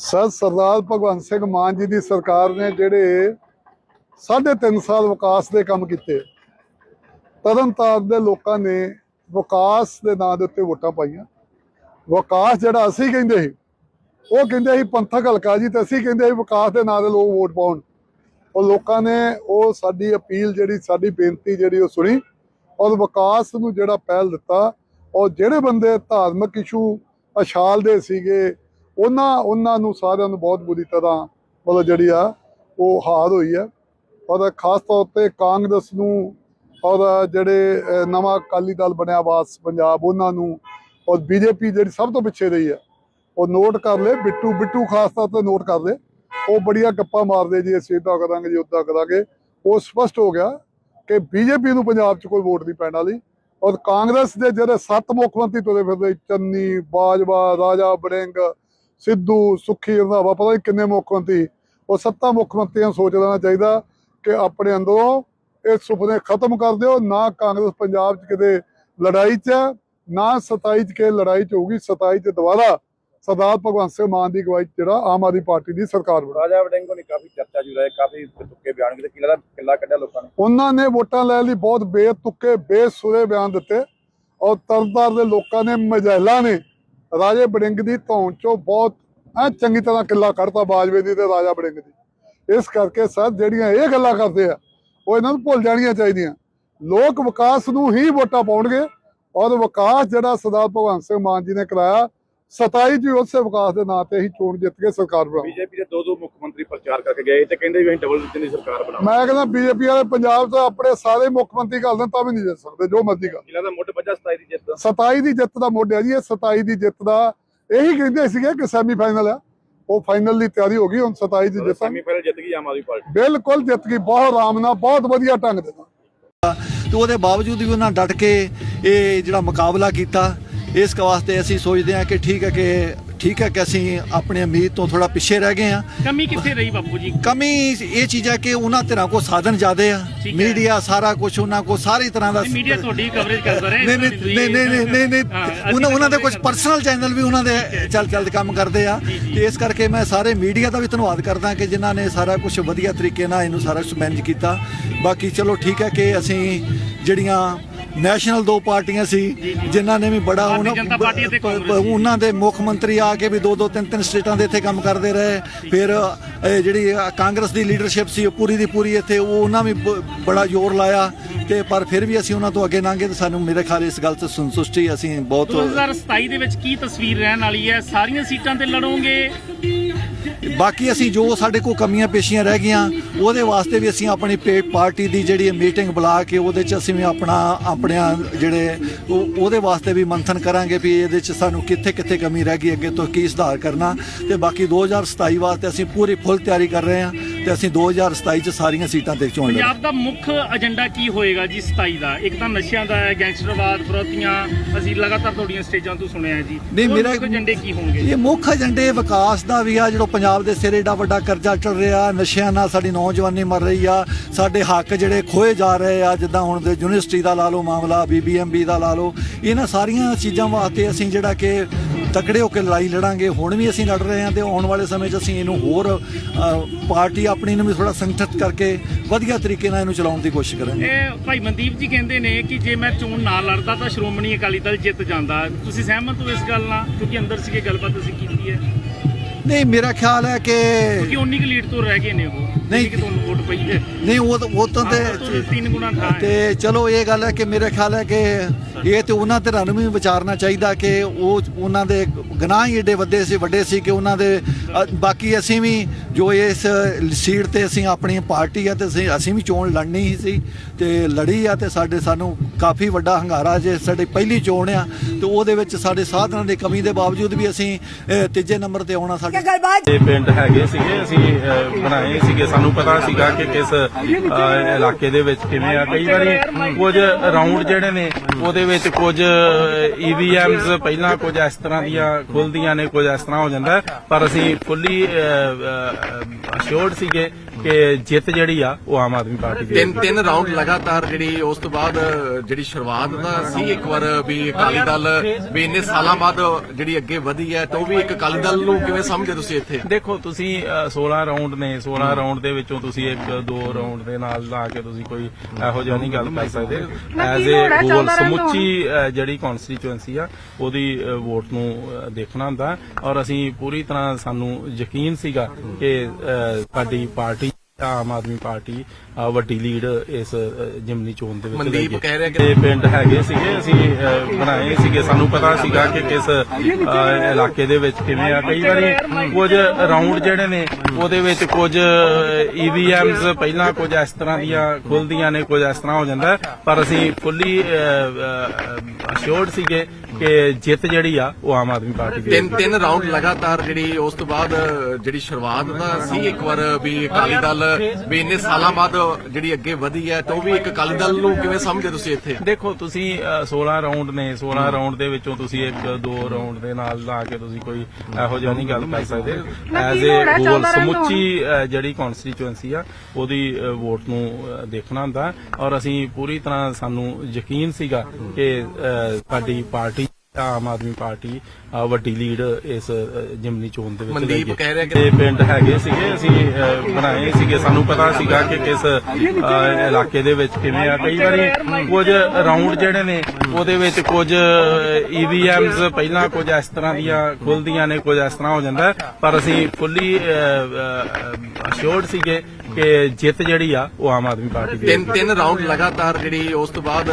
Sir, Sardar Bhagwant Singh Mann ji ਦੀ ਸਰਕਾਰ ਨੇ ਜਿਹੜੇ ਸਾਢੇ ਤਿੰਨ ਸਾਲ ਵਿਕਾਸ ਦੇ ਕੰਮ ਕੀਤੇ, ਤਰਨਤਾਰਨ ਦੇ ਲੋਕਾਂ ਨੇ ਵਿਕਾਸ ਦੇ ਨਾਂ ਦੇ ਉੱਤੇ ਵੋਟਾਂ ਪਾਈਆਂ। ਵਿਕਾਸ ਜਿਹੜਾ ਅਸੀਂ ਕਹਿੰਦੇ ਸੀ, ਉਹ ਕਹਿੰਦੇ ਸੀ ਪੰਥਕ ਹਲਕਾ ਜੀ ਤੇ ਅਸੀਂ ਕਹਿੰਦੇ ਸੀ ਵਿਕਾਸ ਦੇ ਨਾਂ ਦੇ ਲੋਕ ਵੋਟ ਪਾਉਣ। ਉਹ ਲੋਕਾਂ ਨੇ ਉਹ ਸਾਡੀ ਅਪੀਲ ਜਿਹੜੀ, ਸਾਡੀ ਬੇਨਤੀ ਜਿਹੜੀ ਉਹ ਸੁਣੀ ਔਰ ਵਿਕਾਸ ਨੂੰ ਜਿਹੜਾ ਪਹਿਲ ਦਿੱਤਾ। ਔਰ ਜਿਹੜੇ ਬੰਦੇ ਧਾਰਮਿਕ ਇਸ਼ੂ, ਅਛਾਲ ਦੇ ਸੀਗੇ ਉਹਨਾਂ ਉਹਨਾਂ ਨੂੰ ਸਾਰਿਆਂ ਨੂੰ ਬਹੁਤ ਬੁਰੀ ਤਰ੍ਹਾਂ ਮਤਲਬ ਜਿਹੜੀ ਆ, ਉਹ ਹਾਰ ਹੋਈ ਹੈ। ਔਰ ਖਾਸ ਤੌਰ ਤੇ ਕਾਂਗਰਸ ਨੂੰ ਔਰ ਜਿਹੜੇ ਨਵਾਂ ਅਕਾਲੀ ਦਲ ਬਣਿਆ ਵਾਸ ਪੰਜਾਬ, ਉਹਨਾਂ ਨੂੰ ਔਰ ਬੀਜੇਪੀ ਜਿਹੜੀ ਸਭ ਤੋਂ ਪਿੱਛੇ ਰਹੀ ਹੈ, ਉਹ ਨੋਟ ਕਰ ਲੈ ਬਿੱਟੂ ਬਿੱਟੂ ਖਾਸ ਤੌਰ ਤੇ ਨੋਟ ਕਰ ਲੈ ਉਹ ਬੜੀਆਂ ਗੱਪਾਂ ਮਾਰਦੇ ਜੀ, ਅਸੀਂ ਇਦਾਂ ਕਰਾਂਗੇ ਜੀ ਉਦਾਂ ਕਰਾਂਗੇ। ਉਹ ਸਪਸ਼ਟ ਹੋ ਗਿਆ ਕਿ ਬੀਜੇਪੀ ਨੂੰ ਪੰਜਾਬ 'ਚ ਕੋਈ ਵੋਟ ਨਹੀਂ ਪੈਣ ਵਾਲੀ। ਔਰ ਕਾਂਗਰਸ ਦੇ ਜਿਹੜੇ ਸੱਤ ਮੁੱਖ ਮੰਤਰੀ ਤੁਰੇ ਫਿਰਦੇ, ਚੰਨੀ, ਬਾਜਵਾ, ਰਾਜਾ ਬੜਿੰਗ ਸਿੱਧੂ ਸੁੱਖੀ ਰੰਧਾਵਾ ਪਤਾ ਨਹੀਂ ਕਿੰਨੇ ਮੁੱਖ ਮੰਤਰੀ। ਉਹ ਸੱਤਾ ਮੁੱਖ ਮੰਤਰੀਆਂ ਸੋਚ ਲੈਣਾ ਚਾਹੀਦਾ ਕਿ ਆਪਣੇ ਅੰਦਰੋਂ ਇਹ ਸੁਪਨੇ ਖਤਮ ਕਰ ਦਿਓ। ਨਾ ਕਾਂਗਰਸ ਪੰਜਾਬ 'ਚ ਕਿਤੇ ਲੜਾਈ 'ਚ ਨਾ 27 'ਚ ਕਿ ਲੜਾਈ 'ਚ ਹੋਊਗੀ। 27 'ਚ ਦੁਬਾਰਾ ਸਰਦਾਰ ਭਗਵੰਤ ਸਿੰਘ ਮਾਨ ਦੀ ਅਗਵਾਈ ਜਿਹੜਾ ਆਮ ਆਦਮੀ ਪਾਰਟੀ ਦੀ ਸਰਕਾਰ ਬਣੀ ਰਾਜਾ ਵੜਿੰਗੋ ਨੇ ਕਾਫੀ ਚਰਚਾ ਜੁ ਰਹੀ ਕਾਫੀ ਤੁੱਕੇ ਬਿਆਨ ਕੀਤੇ। ਕਿਲਾ ਕਿਲਾ ਕੱਢਿਆ ਲੋਕਾਂ ਨੇ? ਉਹਨਾਂ ਨੇ ਵੋਟਾਂ ਲੈਣ ਲਈ ਬਹੁਤ ਬੇਤੁਕੇ ਬੇਸੁਰੇ ਬਿਆਨ ਦਿੱਤੇ ਔਰ ਤਰਨਤਾਰਨ ਦੇ ਲੋਕਾਂ ਨੇ ਮਜੈਲਾ ਨੇ ਰਾਜੇ ਬੜਿੰਗ ਦੀ ਧੌਣ ਚੋਂ ਬਹੁਤ ਐ ਚੰਗੀ ਤਰ੍ਹਾਂ ਕਿੱਲਾ ਕੱਢਤਾ ਬਾਜਵੇ ਦੀ ਤੇ ਰਾਜਾ ਬੜਿੰਗ ਦੀ। ਇਸ ਕਰਕੇ ਸਰ ਜਿਹੜੀਆਂ ਇਹ ਗੱਲਾਂ ਕਰਦੇ ਆ ਉਹ ਇਹਨਾਂ ਨੂੰ ਭੁੱਲ ਜਾਣੀਆਂ ਚਾਹੀਦੀਆਂ। ਲੋਕ ਵਿਕਾਸ ਨੂੰ ਹੀ ਵੋਟਾਂ ਪਾਉਣਗੇ ਔਰ ਵਿਕਾਸ ਜਿਹੜਾ ਸਰਦਾਰ ਭਗਵੰਤ ਸਿੰਘ ਮਾਨ ਜੀ ਨੇ ਕਰਾਇਆ 27 ਜੀ ਉਸੇ ਵਿਕਾਸ ਦੇ ਨਾਂ ਤੇ ਹੀ ਚੋਣ ਜਿੱਤ ਕੇ ਸਰਕਾਰ ਬਣਾਉ ਬੀਜੇਪੀ ਦੇ ਦੋ ਦੋ ਮੁੱਖ ਮੰਤਰੀ ਪ੍ਰਚਾਰ ਕਰਕੇ ਗਏ ਤੇ ਕਹਿੰਦੇ ਵੀ ਅਸੀਂ ਡਬਲ ਇੰਜਨ ਦੀ ਸਰਕਾਰ ਬਣਾਵਾਂਗੇ ਮੈਂ ਕਹਿੰਦਾ ਬੀਜੇਪੀ ਵਾਲੇ ਪੰਜਾਬ ਤੋਂ ਆਪਣੇ ਸਾਰੇ ਮੁੱਖ ਮੰਤਰੀ ਕਰ ਦੇਣ ਤਾਂ ਵੀ ਨਹੀਂ ਜਿੱਤ ਸਕਦੇ ਜੋ ਮਰਜ਼ੀ ਕਰ। ਕਿਲਾ ਦਾ ਮੁੱਢ ਵੱਜਾ 27 ਦੀ 27 ਦੀ ਜਿੱਤ ਦਾ ਮੋਢਿਆ ਜੀ ਇਹ 27 ਦੀ ਜਿੱਤ ਦਾ ਇਹੀ ਕਹਿੰਦੇ ਸੀਗੇ ਕਿ ਸੈਮੀਫਾਈਨਲ ਆ। ਉਹ ਫਾਈਨਲ ਦੀ ਤਿਆਰੀ ਹੋ ਗਈ ਹੁਣ 27 ਦੀ ਜਿੱਤ ਸੈਮੀਫਾਈਨਲ ਜਿੱਤ ਗਈ ਆਮ ਆਦਮੀ ਪਾਰਟੀ। ਬਿਲਕੁਲ ਜਿੱਤ ਗਈ ਬਹੁਤ ਆਰਾਮ ਨਾਲ ਬਹੁਤ ਵਧੀਆ ਢੰਗ ਦੇ ਨਾਲ। ਤੇ ਉਹਦੇ ਬਾਵਜੂਦ ਵੀ ਉਹਨਾਂ ਡਟ ਕੇ ਇਹ ਜਿਹੜਾ ਮੁਕਾਬਲਾ ਕੀਤਾ ਇਸ ਵਾਸਤੇ ਅਸੀਂ ਸੋਚਦੇ ਹਾਂ ਕਿ ਠੀਕ ਹੈ ਕਿ ਠੀਕ ਹੈ ਕਿ ਅਸੀਂ ਆਪਣੇ ਉਮੀਦ ਤੋਂ ਥੋੜਾ ਪਿੱਛੇ ਰਹਿ ਗਏ ਹਾਂ। ਕਮੀ ਕਿੱਥੇ ਰਹੀ ਬਾਪੂ ਜੀ? ਕਮੀ ਇਹ ਚੀਜ਼ ਹੈ ਕਿ ਉਹਨਾਂ ਧਿਰਾਂ ਕੋ ਸਾਧਨ ਜ਼ਿਆਦੇ ਆ। ਮੀਡੀਆ ਸਾਰਾ ਕੁਝ ਉਹਨਾਂ ਕੋ ਸਾਰੀ ਤਰ੍ਹਾਂ ਦਾ ਮੀਡੀਆ ਤੁਹਾਡੀ ਕਵਰੇਜ ਕਰਦਾ ਰਿਹਾ ਨਹੀਂ ਨਹੀਂ ਨਹੀਂ ਨਹੀਂ ਨਹੀਂ ਉਹਨਾਂ ਉਹਨਾਂ ਦੇ ਕੁਝ ਪਰਸਨਲ ਚੈਨਲ ਵੀ ਉਹਨਾਂ ਦੇ ਚੱਲ ਚੱਲ ਕੰਮ ਕਰਦੇ ਆ। ਤੇ ਇਸ ਕਰਕੇ ਮੈਂ ਸਾਰੇ ਮੀਡੀਆ ਦਾ ਵੀ ਧੰਨਵਾਦ ਕਰਦਾ ਕਿ ਜਿਨ੍ਹਾਂ ਨੇ ਸਾਰਾ ਕੁਝ ਵਧੀਆ ਤਰੀਕੇ ਨਾਲ ਇਹਨੂੰ ਸਾਰਾ ਮੈਨੇਜ ਕੀਤਾ। ਬਾਕੀ ਚਲੋ ਠੀਕ ਹੈ ਕਿ ਅਸੀਂ ਜਿਹੜੀਆਂ ਨੈਸ਼ਨਲ ਦੋ ਪਾਰਟੀਆਂ ਸੀ ਜਿਨ੍ਹਾਂ ਨੇ ਵੀ ਬੜਾ ਉਹਨਾਂ- ਦੇ ਮੁੱਖ ਮੰਤਰੀ ਆ ਕੇ ਵੀ ਦੋ ਦੋ ਤਿੰਨ ਤਿੰਨ ਸਟੇਟਾਂ ਦੇ ਇੱਥੇ ਕੰਮ ਕਰਦੇ ਰਹੇ। ਫਿਰ ਜਿਹੜੀ ਕਾਂਗਰਸ ਦੀ ਲੀਡਰਸ਼ਿਪ ਸੀ ਉਹ ਪੂਰੀ ਦੀ ਪੂਰੀ ਇੱਥੇ ਉਹ ਉਹਨਾਂ ਵੀ ਬੜਾ ਜ਼ੋਰ ਲਾਇਆ। ਤੇ ਪਰ ਫਿਰ ਵੀ ਅਸੀਂ ਉਹਨਾਂ ਤੋਂ ਅੱਗੇ ਲੰਘੇ ਤੇ ਸਾਨੂੰ ਮੇਰੇ ਖਿਆਲ ਇਸ ਗੱਲ ਤੋਂ ਸੰਤੁਸ਼ਟੀ ਅਸੀਂ ਬਹੁਤ 2027 ਦੇ ਵਿੱਚ ਕੀ ਤਸਵੀਰ ਰਹਿਣ ਵਾਲੀ ਹੈ? ਸਾਰੀਆਂ ਸੀਟਾਂ ਤੇ ਲੜੋਗੇ। ਬਾਕੀ ਅਸੀਂ ਜੋ ਸਾਡੇ ਕੋਲ ਕਮੀਆਂ ਪੇਸ਼ੀਆਂ ਰਹਿ ਗਈਆਂ ਉਹਦੇ ਵਾਸਤੇ ਵੀ ਅਸੀਂ ਆਪਣੀ ਪਾਰਟੀ ਦੀ ਜਿਹੜੀ ਮੀਟਿੰਗ ਬੁਲਾ ਕੇ ਉਹਦੇ 'ਚ ਅਸੀਂ ਵੀ ਆਪਣਾ ਆਪਣਿਆਂ ਜਿਹੜੇ ਉਹ- ਉਹਦੇ ਵਾਸਤੇ ਵੀ ਮੰਥਨ ਕਰਾਂਗੇ ਵੀ ਇਹਦੇ 'ਚ ਸਾਨੂੰ ਕਿੱਥੇ ਕਿੱਥੇ ਕਮੀ ਰਹਿ ਗਈ ਅੱਗੇ ਤੋਂ ਕੀ ਸੁਧਾਰ ਕਰਨਾ। ਤੇ ਬਾਕੀ 2027 ਵਾਸਤੇ ਅਸੀਂ ਪੂਰੀ ਫੁੱਲ ਤਿਆਰੀ ਕਰ ਰਹੇ ਹਾਂ ਤੇ ਅਸੀਂ 2027 'ਚ ਸਾਰੀਆਂ ਸੀਟਾਂ ਤੇ ਚੋਣ ਲੜਾਂਗੇ। ਪੰਜਾਬ ਦਾ ਮੁੱਖ ਏਜੰਡਾ ਕੀ ਹੋਏਗਾ ਜੀ 27 ਦਾ? ਇੱਕ ਤਾਂ ਨਸ਼ਿਆਂ ਦਾ ਹੈ ਗੈਂਗਸਟਰਵਾਦ ਫਰੋਤੀਆਂ ਅਸੀਂ ਲਗਾਤਾਰ ਤੁਹਾਡੀਆਂ ਸਟੇਜਾਂ ਤੋਂ ਸੁਣਿਆ ਹੈ ਜੀ। ਨਹੀਂ, ਮੇਰਾ- ਮੁੱਖ ਏਜੰਡੇ ਕੀ ਹੋਣਗੇ? ਇਹ ਮੁੱਖ ਏਜੰਡੇ ਵਿਕਾਸ ਦਾ ਵੀ ਆ ਜਿਹੜਾ ਪੰਜਾਬ ਦੇ ਸਿਰ ਏਡਾ ਵੱਡਾ ਕਰਜ਼ਾ ਚੱਲ ਰਿਹਾ, ਨਸ਼ਿਆਂ ਨਾਲ ਸਾਡੀ ਨੌਜਵਾਨੀ ਮਰ ਰਹੀ ਆ, ਸਾਡੇ ਹੱਕ ਜਿਹੜੇ ਖੋਏ ਜਾ ਰਹੇ ਆ, ਜਿੱਦਾਂ ਹੁਣ ਦੇ ਯੂਨੀਵਰਸਿਟੀ ਦਾ ਲਾ ਲਓ ਮਾਮਲਾ, ਬੀਬੀਐਮਬੀ ਦਾ ਲਾ ਲਓ, ਇਹਨਾਂ ਸਾਰੀਆਂ ਚੀਜ਼ਾਂ ਵਾਸਤੇ ਅਸੀਂ ਜਿਹੜਾ ਕਿ ਤਕੜੇ ਹੋ ਕੇ ਲੜਾਈ ਲੜਾਂਗੇ। ਹੁਣ ਵੀ ਅਸੀਂ ਲੜ ਰਹੇ ਹਾਂ ਤੇ ਆਉਣ ਵਾਲੇ ਸਮੇਂ 'ਚ ਅਸੀਂ ਇਹਨੂੰ ਹੋਰ ਪਾਰਟੀ ਆਪਣੀ ਨੂੰ ਵੀ ਥੋੜਾ ਸੰਗਠਿਤ ਕਰਕੇ ਵਧੀਆ ਤਰੀਕੇ ਨਾਲ ਇਹਨੂੰ ਚਲਾਉਣ ਦੀ ਕੋਸ਼ਿਸ਼ ਕਰਾਂਗੇ। ਇਹ ਭਾਈ ਮਨਦੀਪ ਜੀ ਕਹਿੰਦੇ ਨੇ ਕਿ ਜੇ ਮੈਂ ਚੋਣ ਨਾ ਲੜਦਾ ਤਾਂ ਸ਼੍ਰੋਮਣੀ ਅਕਾਲੀ ਦਲ ਜਿੱਤ ਜਾਂਦਾ। ਤੁਸੀਂ ਸਹਿਮਤ ਹੋ ਇਸ ਗੱਲ ਨਾਲ? ਕਿਉਂਕਿ ਅੰਦਰ ਸੀਗੇ ਗੱਲਬਾਤ ਅਸੀਂ ਕੀਤੀ ਹੈ। ਨਹੀਂ ਮੇਰਾ ਖਿਆਲ ਹੈ ਕਿ ਕਿਉਂਕਿ 19 ਕੁ ਲੀਡ ਤੋਂ ਰਹਿ ਗਏ ਨੇ ਉਹ। ਨਹੀਂ। ਕਿ ਤੁਹਾਨੂੰ ਵੋਟ ਪਈ ਹੈ ਨਹੀਂ ਉਹ ਤਾਂ- ਉਹ ਤਾਂ ਤੋਂ ਤੇ ਤਿੰਨ ਗੁਣਾ ਥਾਂ ਹੈ ਤੇ ਚਲੋ ਇਹ ਗੱਲ ਹੈ ਕਿ ਮੇਰੇ ਖਿਆਲ ਹੈ ਕਿ ਇਹ ਤੇ ਉਹਨਾਂ ਧਿਰਾਂ ਨੂੰ ਵੀ ਵਿਚਾਰਨਾ ਚਾਹੀਦਾ ਕਿ ਉਹ ਉਹਨਾਂ ਦੇ ਗੁਨਾਹ ਹੀ ਏਡੇ ਵੱਡੇ ਸੀ ਵੱਡੇ ਸੀ ਕਿ ਉਹਨਾਂ ਦੇ ਅ, ਬਾਕੀ ਅਸੀਂ ਵੀ ਜੋ ਇਸ ਸੀਟ ਤੇ ਅਸੀਂ ਆਪਣੀ ਪਾਰਟੀ ਆ ਤੇ ਅਸੀਂ ਅਸੀਂ ਵੀ ਚੋਣ ਲੜਨੀ ਹੀ ਸੀ ਤੇ ਲੜੀ ਆ ਤੇ ਸਾਡੇ ਸਾਨੂੰ ਕਾਫੀ ਵੱਡਾ ਹੰਗਾਰਾ ਜੇ ਸਾਡੀ ਪਹਿਲੀ ਚੋਣ ਆ ਤੇ ਉਹਦੇ ਵਿੱਚ ਸਾਡੇ ਸਾਧਨਾਂ ਦੀ ਕਮੀ ਦੇ ਬਾਵਜੂਦ ਵੀ ਅਸੀਂ ਅ, ਤੀਜੇ ਨੰਬਰ ਤੇ ਆਉਣਾ ਸਾਡੇ ਇਹ ਪਿੰਡ ਹੈਗੇ ਸੀਗੇ ਅਸੀਂ ਅਹ, ਬਣਾਏ ਸੀਗੇ ਸਾਨੂੰ ਪਤਾ ਸੀਗਾ ਕਿ ਕਿਸ ਅਹ, ਇਲਾਕੇ ਦੇ ਵਿੱਚ ਕਿਵੇਂ ਆ ਕਈ ਵਾਰੀ ਕੁਝ ਰਾਉਂਡ ਜਿਹੜੇ ਨੇ ਉਹਦੇ ਵਿੱਚ ਕੁਝ ਈਵੀਐਮਸ ਪਹਿਲਾਂ ਕੁਝ ਇਸ ਤਰ੍ਹਾਂ ਦੀਆਂ ਖੁੱਲਦੀਆਂ ਨੇ ਕੁਝ ਇਸ ਤਰ੍ਹਾਂ ਹੋ ਜਾਂਦਾ ਹੈ। ਪਰ ਅਸੀਂ ਫੁੱਲੀ ਅਸ਼ੋਰਡ ਸੀਗੇ ਕਿ ਜਿੱਤ ਜਿਹੜੀ ਆ ਉਹ ਆਮ ਆਦਮੀ ਪਾਰਟੀ ਦੀ ਤਿੰਨ ਤਿੰਨ ਰਾਉਂਡ ਲਗਾਤਾਰ ਜਿਹੜੀ ਉਸ ਤੋਂ ਬਾਅਦ ਜਿਹੜੀ ਸ਼ੁਰੂਆਤ ਦਾ ਸੀ ਇੱਕ ਵਾਰ ਵੀ ਅਕਾਲੀ ਦਲ ਵੀ ਇੰਨੇ ਸਾਲਾਂ ਬਾਅਦ ਜਿਹੜੀ ਅੱਗੇ ਵਧੀ ਹੈ ਤਾਂ ਉਹ ਵੀ ਇੱਕ ਅਕਾਲੀ ਦਲ ਨੂੰ ਕਿਵੇਂ ਸਮਝਦੇ ਤੁਸੀਂ ਇੱਥੇ? ਦੇਖੋ ਤੁਸੀਂ ਅਹ, 16 ਰਾਉਂਡ ਨੇ 16 ਰਾਉਂਡ ਦੇ ਵਿੱਚੋਂ ਤੁਸੀਂ ਇੱਕ ਦੋ ਰਾਉਂਡ ਦੇ ਨਾਲ ਲਾ ਕੇ ਤੁਸੀਂ ਕੋਈ ਇਹੋ ਜਿਹਾ ਨਹੀਂ ਗੱਲ ਕਰ ਸਕਦੇ। ਐਜ਼ ਏ ਹੋਲ ਸਮੁੱਚੀ ਜਿਹੜੀ ਕਨਸਟੀਚੁਐਂਸੀ ਆ ਉਹਦੀ ਵੋਟ ਨੂੰ ਦੇਖਣਾ ਹੁੰਦਾ। ਔਰ ਅਸੀਂ ਪੂਰੀ ਤਰ੍ਹਾਂ ਸਾਨੂੰ ਯਕੀਨ ਸੀਗਾ ਕਿ ਸਾਡੀ ਪਾਰਟੀ ਆਮ ਆਦਮੀ ਪਾਰਟੀ ਵੱਡੀ ਲੀਡ ਇਸ ਜਿਮਨੀ ਚੋਣ ਦੇ ਵਿੱਚ ਮਨਦੀਪ। ਕਹਿ ਰਿਹਾ ਕਿ- ਤੇ ਪਿੰਡ ਹੈਗੇ ਸੀਗੇ ਅਸੀਂ ਬਣਾਏ ਸੀਗੇ ਸਾਨੂੰ ਪਤਾ ਸੀਗਾ ਕਿ ਕਿਸ ਇਲਾਕੇ ਦੇ ਵਿੱਚ ਕਿਵੇਂ ਆ ਕਈ ਵਾਰੀ ਕੁਝ ਰਾਉਂਡ ਜਿਹੜੇ ਨੇ ਉਹਦੇ ਵਿੱਚ ਕੁਝ ਈਵੀਐਮਸ ਪਹਿਲਾਂ ਕੁਝ ਇਸ ਤਰ੍ਹਾਂ ਦੀਆਂ ਖੁੱਲਦੀਆਂ ਨੇ ਕੁਝ ਇਸ ਤਰ੍ਹਾਂ ਹੋ ਜਾਂਦਾ ਹੈ। ਪਰ ਅਸੀਂ ਫੁੱਲੀ ਅਸ਼ੋਰਡ ਸੀਗੇ ਕਿ ਜਿੱਤ ਜਿਹੜੀ ਆ ਉਹ ਆਮ ਆਦਮੀ ਪਾਰਟੀ ਦੀ ਤਿੰਨ ਤਿੰਨ ਰਾਉਂਡ ਲਗਾਤਾਰ ਜਿਹੜੀ ਉਸ ਤੋਂ ਬਾਅਦ ਜਿਹੜੀ ਸ਼ੁਰੂਆਤ ਦਾ ਸੀ ਇੱਕ ਵਾਰ ਵੀ ਅਕਾਲੀ ਦਲ ਵੀ ਇੰਨੇ ਸਾਲਾਂ ਬਾਅਦ ਜਿਹੜੀ ਅੱਗੇ ਵਧੀ ਹੈ ਤਾਂ ਉਹ ਵੀ ਇੱਕ ਅਕਾਲੀ ਦਲ ਨੂੰ ਕਿਵੇਂ ਸਮਝਦੇ ਤੁਸੀਂ ਇੱਥੇ? ਦੇਖੋ ਤੁਸੀਂ ਅਹ, 16 ਰਾਉਂਡ ਨੇ 16 ਰਾਉਂਡ ਦੇ ਵਿੱਚੋਂ ਤੁਸੀਂ ਇੱਕ ਦੋ ਰਾਉਂਡ ਦੇ ਨਾਲ ਲਾ ਕੇ ਤੁਸੀਂ ਕੋਈ ਇਹੋ ਜਿਹਾ ਨਹੀਂ ਗੱਲ ਕਰ ਸਕਦੇ। ਐਜ਼ ਏ ਹੋਲ ਸਮੁੱਚੀ ਜਿਹੜੀ ਕਨਸਟੀਚੁਐਂਸੀ ਆ ਉਹਦੀ ਵੋਟ ਨੂੰ ਦੇਖਣਾ ਹੁੰਦਾ ਔਰ ਅਸੀਂ ਪੂਰੀ ਤਰ੍ਹਾਂ ਸਾਨੂੰ ਯਕੀਨ ਸੀਗਾ ਕਿ ਸਾਡੀ ਪਾਰਟੀ ਆਮ ਆਦਮੀ ਪਾਰਟੀ ਅਹ, ਵੱਡੀ ਲੀਡ ਇਸ ਜਿਮਨੀ ਚੋਣ ਦੇ ਵਿੱਚ ਮਨਦੀਪ। ਕਹਿ ਰਿਹਾ ਕਿ- ਤੇ ਪਿੰਡ ਹੈਗੇ ਸੀਗੇ ਅਸੀਂ ਬਣਾਏ ਸੀਗੇ ਸਾਨੂੰ ਪਤਾ ਸੀਗਾ ਕਿ ਕਿਸ ਇਲਾਕੇ ਦੇ ਵਿੱਚ ਕਿਵੇਂ ਆ ਕਈ ਵਾਰੀ ਕੁਝ ਰਾਉਂਡ ਜਿਹੜੇ ਨੇ ਉਹਦੇ ਵਿੱਚ ਕੁਝ ਈਵੀਐਮਸ ਪਹਿਲਾਂ ਕੁਝ ਇਸ ਤਰ੍ਹਾਂ ਦੀਆਂ ਖੁੱਲਦੀਆਂ ਨੇ ਕੁਝ ਇਸ ਤਰ੍ਹਾਂ ਹੋ ਜਾਂਦਾ ਹੈ। ਪਰ ਅਸੀਂ ਫੁੱਲੀ ਅਸ਼ੋਰਡ ਸੀਗੇ ਕਿ ਜਿੱਤ ਜਿਹੜੀ ਆ ਉਹ ਆਮ ਆਦਮੀ ਪਾਰਟੀ ਦੀ ਤਿੰਨ ਤਿੰਨ ਰਾਉਂਡ ਲਗਾਤਾਰ ਜਿਹੜੀ ਉਸ ਤੋਂ ਬਾਅਦ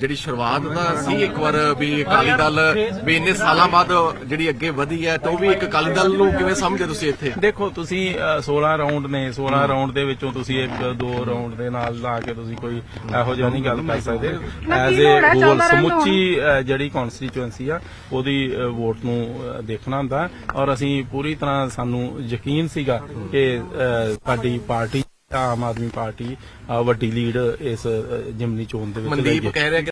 ਜਿਹੜੀ ਸ਼ੁਰੂਆਤ ਦਾ ਸੀ ਇੱਕ ਵਾਰ ਵੀ ਅਕਾਲੀ ਦਲ ਵੀ ਇੰਨੇ ਸਾਲਾਂ ਬਾਅਦ ਜਿਹੜੀ ਅੱਗੇ ਵਧੀ ਹੈ ਤਾਂ ਉਹ ਵੀ ਇੱਕ ਅਕਾਲੀ ਦਲ ਨੂੰ ਕਿਵੇਂ ਸਮਝਦੇ ਤੁਸੀਂ ਇੱਥੇ? ਦੇਖੋ ਤੁਸੀਂ ਅਹ, 16 ਰਾਉਂਡ ਨੇ 16 ਰਾਉਂਡ ਦੇ ਵਿੱਚੋਂ ਤੁਸੀਂ ਇੱਕ ਦੋ ਰਾਉਂਡ ਦੇ ਨਾਲ ਲਾ ਕੇ ਤੁਸੀਂ ਕੋਈ ਇਹੋ ਜਿਹਾ ਨਹੀਂ ਗੱਲ ਕਰ ਸਕਦੇ। ਐਜ਼ ਏ ਹੋਲ ਸਮੁੱਚੀ ਜਿਹੜੀ ਕਨਸਟੀਚੁਐਂਸੀ ਆ ਉਹਦੀ ਵੋਟ ਨੂੰ ਦੇਖਣਾ ਹੁੰਦਾ ਔਰ ਅਸੀਂ ਪੂਰੀ ਤਰ੍ਹਾਂ ਸਾਨੂੰ ਯਕੀਨ ਸੀਗਾ ਕਿ ਸਾਡੀ ਪਾਰਟੀ ਆਮ ਆਦਮੀ ਪਾਰਟੀ ਵੱਡੀ ਲੀਡ ਇਸ ਜਿਮਨੀ ਚੋਣ ਦੇ ਵਿੱਚ ਮਨਦੀਪ ਲਏਗੀ। ਕਹਿ ਰਿਹਾ ਕਿ